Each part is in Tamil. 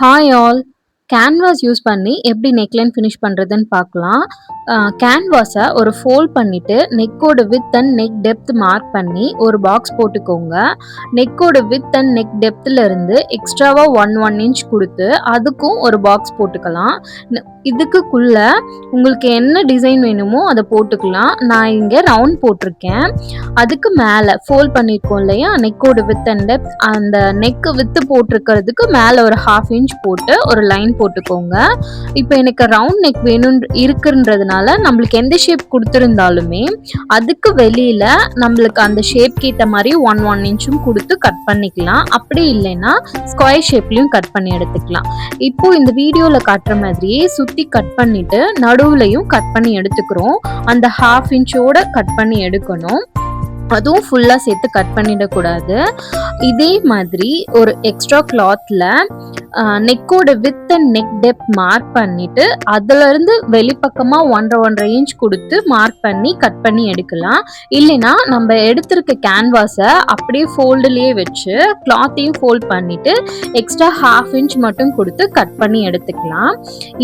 Hi all, கேன்வாஸ் யூஸ் பண்ணி எப்படி நெக்லைன் ஃபினிஷ் பண்ணுறதுன்னு பார்க்கலாம். கேன்வாஸை ஒரு ஃபோல்ட் பண்ணிவிட்டு நெக்கோட width and neck depth mark பண்ணி ஒரு பாக்ஸ் போட்டுக்கோங்க. நெக்கோட வித் அண்ட் நெக் டெப்த்தில் இருந்து எக்ஸ்ட்ராவாக ஒன் ஒன் இன்ச் கொடுத்து அதுக்கும் ஒரு பாக்ஸ் போட்டுக்கலாம். இதுக்குள்ளே உங்களுக்கு என்ன டிசைன் வேணுமோ அதை போட்டுக்கலாம். நான் இங்கே ரவுண்ட் போட்டிருக்கேன். அதுக்கு மேலே ஃபோல்ட் பண்ணியிருக்கோம் இல்லையா? நெக்கோட வித் அண்ட் டெப்த் அந்த நெக்கு வித்து போட்டிருக்கிறதுக்கு மேலே ஒரு ஹாஃப் இன்ச் போட்டு ஒரு லைன் போட்டுக்கோங்க. இப்போ எனக்கு ரவுண்ட் நெக் வேணும் இருக்குன்றதுனால நம்மளுக்கு எந்த ஷேப் கொடுத்துருந்தாலுமே அதுக்கு வெளியில நம்மளுக்கு அந்த ஷேப் கேட்ட மாதிரி ஒன் ஒன் இன்ச்சும் கொடுத்து கட் பண்ணிக்கலாம். அப்படி இல்லைன்னா ஸ்கொயர் ஷேப்லையும் கட் பண்ணி எடுத்துக்கலாம். இப்போ இந்த வீடியோவில் காட்டுற மாதிரியே சுற்றி கட் பண்ணிட்டு நடுவுலையும் கட் பண்ணி எடுத்துக்கிறோம். அந்த ஹாஃப் இன்ச்சோட கட் பண்ணி எடுக்கணும். அதுவும் ஃபுல்லாக சேர்த்து கட் பண்ணிடக்கூடாது. இதே மாதிரி ஒரு எக்ஸ்ட்ரா கிளாத்தில் நெக்கோட width and neck depth mark பண்ணிட்டு அதுலேருந்து வெளிப்பக்கமாக ஒன்றரை ஒன்றரை இன்ச் கொடுத்து மார்க் பண்ணி கட் பண்ணி எடுக்கலாம். இல்லைன்னா நம்ம எடுத்திருக்க கேன்வாஸை அப்படியே ஃபோல்டுலேயே வச்சு கிளாத்தையும் ஃபோல்ட் பண்ணிட்டு எக்ஸ்ட்ரா ஹாஃப் இன்ச் மட்டும் கொடுத்து கட் பண்ணி எடுத்துக்கலாம்.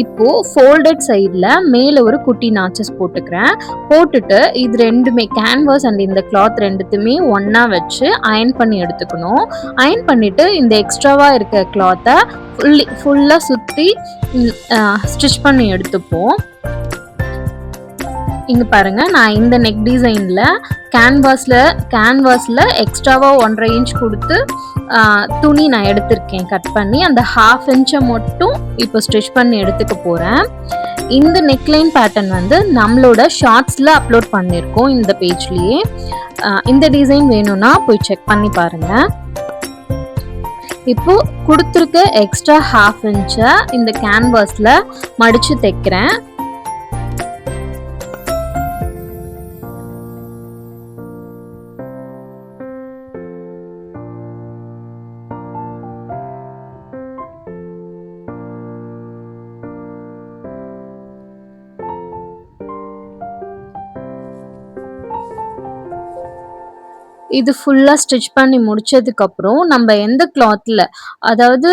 இப்போது ஃபோல்டட் சைடில் மேலே ஒரு குட்டி நாச்சஸ் போட்டுக்கிறேன். போட்டுட்டு இது ரெண்டுமே கேன்வாஸ் அண்ட் இந்த கிளாத் ரெண்டுத்துமே ஒன்றா வச்சு அயன் பண்ணி எடுத்துக்கணும். அயன் பண்ணிட்டு இந்த எக்ஸ்ட்ராவாக இருக்க கிளாத்தை ஃபுல்லி ஃபுல்லாக சுற்றி ஸ்டிச் பண்ணி எடுத்துப்போம். இங்க பாருங்க நான் இந்த நெக் டிசைன்ல கேன்வாஸ்ல கேன்வாஸ்ல எக்ஸ்ட்ராவா ஒன்றரை இன்ச் கொடுத்து துணி நான் எடுத்திருக்கேன் கட் பண்ணி அந்த ஹாஃப் இன்ச்சை மட்டும் இப்போ ஸ்டிச் பண்ணி எடுத்துக்க போகிறேன் இந்த நெக்லைன் பேட்டர்ன் வந்து நம்மளோட ஷார்ட்ஸில் அப்லோட் பண்ணியிருக்கோம் இந்த பேஜ்லேயே இந்த டிசைன் வேணும்னா போய் செக் பண்ணி பாருங்க. இப்போ கொடுத்துருக்க எக்ஸ்ட்ரா ஹாஃப் இன்ச்சை இந்த கேன்வாஸ்ல மடிச்சு தைக்கிறேன். இது ஃபுல்லாக ஸ்டிச் பண்ணி முடிச்சதுக்கப்புறம் நம்ம எந்த கிளாத்தில் அதாவது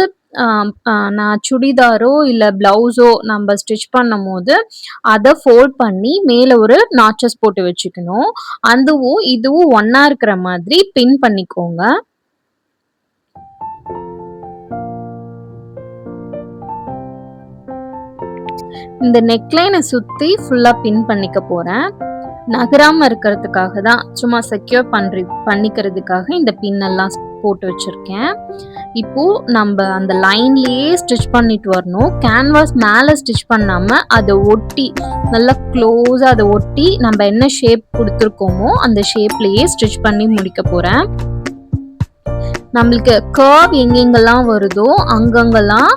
நான் சுடிதாரோ இல்லை ப்ளவுஸோ நம்ம ஸ்டிச் பண்ணும் போது அதை ஃபோல்ட் பண்ணி மேலே ஒரு நாச்சஸ் போட்டு வச்சுக்கணும். அதுவும் இதுவும் ஒன்றா இருக்கிற மாதிரி பின் பண்ணிக்கோங்க. இந்த நெக்லைனை சுற்றி ஃபுல்லாக பின் பண்ணிக்க போகிறேன் நகராம இருக்கிறதுக்காக தான் சும்மா செக்யூர் பண்ற பண்ணிக்கிறதுக்காக இந்த பின் எல்லாம் போட்டு வச்சுருக்கேன். இப்போ நம்ம அந்த லைன்லேயே ஸ்டிச் பண்ணிட்டு வரணும். கேன்வாஸ் மேலே ஸ்டிச் பண்ணாமல் அதை ஒட்டி நல்லா க்ளோஸாக அதை ஒட்டி நம்ம என்ன ஷேப் கொடுத்துருக்கோமோ அந்த ஷேப்லேயே ஸ்டிச் பண்ணி முடிக்க போகிறேன் நம்மளுக்கு கர்வ் எங்கெங்கெல்லாம் வருதோ அங்கங்கெல்லாம்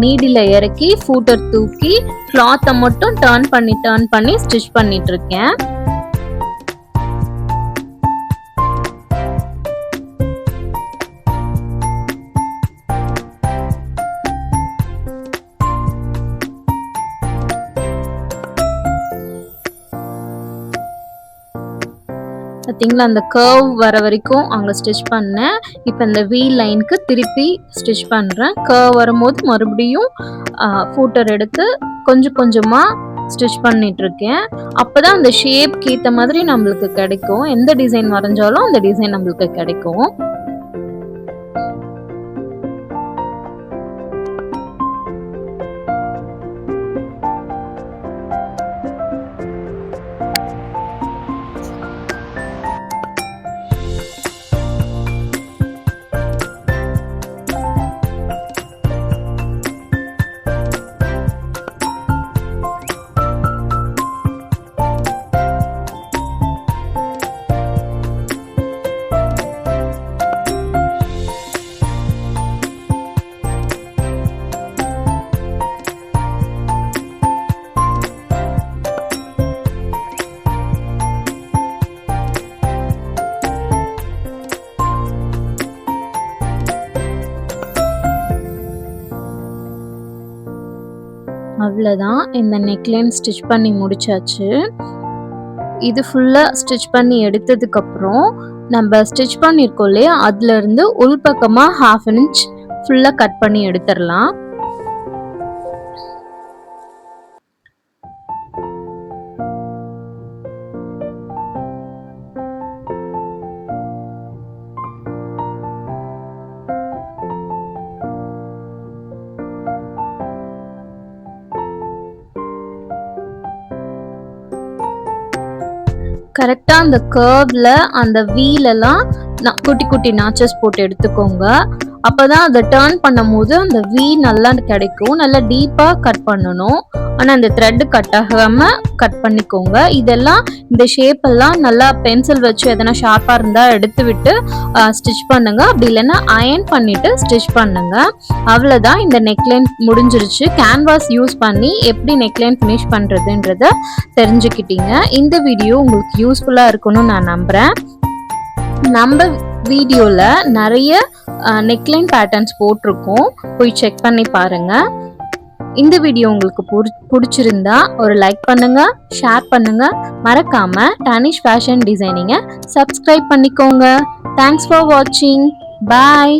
நீடில இறக்கி ஃபூட்டர் தூக்கி கிளாத்தை மட்டும் டர்ன் பண்ணி டர்ன் பண்ணி ஸ்டிச் பண்ணிட்டு இருக்கேன். பார்த்தீங்களா அந்த கர்வ் வர வரைக்கும் அங்கே ஸ்டிச் பண்ணேன். இப்போ இந்த வீல் லைனுக்கு திருப்பி ஸ்டிச் பண்ணுறேன் கர்வ் வரும்போது மறுபடியும் ஃபூட்டர் எடுத்து கொஞ்சம் கொஞ்சமாக ஸ்டிச் பண்ணிட்டுருக்கேன் அப்போ தான் அந்த ஷேப்க்கு ஏற்ற மாதிரி நம்மளுக்கு கிடைக்கும். எந்த டிசைன் வரைஞ்சாலும் அந்த டிசைன் நம்மளுக்கு கிடைக்கும். அவ்வளோதான் இந்த நெக்லைன் ஸ்டிச் பண்ணி முடிச்சாச்சு. இது ஃபுல்லாக ஸ்டிச் பண்ணி எடுத்ததுக்கப்புறம் நம்ம ஸ்டிச் பண்ணியிருக்கோம் இல்லையா? அதுலேருந்து உள்பக்கமாக ஹாஃப் இன்ச் ஃபுல்லாக கட் பண்ணி எடுத்துடலாம். கரெக்டாக அந்த கர்வ்ல அந்த வீலெல்லாம் குட்டி குட்டி நாச்சஸ் போட்டு எடுத்துக்கோங்க. அப்போதான் அதை டேர்ன் பண்ணும்போது அந்த வீ நல்லா கிடைக்கும். நல்லா டீப்பாக கட் பண்ணணும். ஆனால் அந்த த்ரெட் கட் ஆகாமல் கட் பண்ணிக்கோங்க. இதெல்லாம் இந்த ஷேப் எல்லாம் நல்லா பென்சில் வச்சு எதனா ஷார்ப்பாக இருந்தால் எடுத்து விட்டு ஸ்டிச் பண்ணுங்க. அப்படி இல்லைன்னா அயன் பண்ணிட்டு ஸ்டிச் பண்ணுங்க. அவ்வளோதான் இந்த நெக்லைன் முடிஞ்சிருச்சு. கேன்வாஸ் யூஸ் பண்ணி எப்படி நெக்லைன் ஃபினிஷ் பண்ணுறதுன்றத தெரிஞ்சுக்கிட்டீங்க. இந்த வீடியோ உங்களுக்கு யூஸ்ஃபுல்லாக இருக்கும்னு நான் நம்புகிறேன் நம்ம வீடியோவில் நிறைய நெக்லைன் பேட்டர்ன்ஸ் போட்டிருக்கோம். போய் செக் பண்ணி பாருங்கள் இந்த வீடியோ உங்களுக்கு புடி- பிடிச்சிருந்தா ஒரு லைக் பண்ணுங்கள் ஷேர் பண்ணுங்கள் மறக்காமல் டானிஷ் ஃபேஷன் டிசைனிங்கை சப்ஸ்கிரைப் பண்ணிக்கோங்க. தேங்க்ஸ் ஃபார் வாட்சிங் பாய்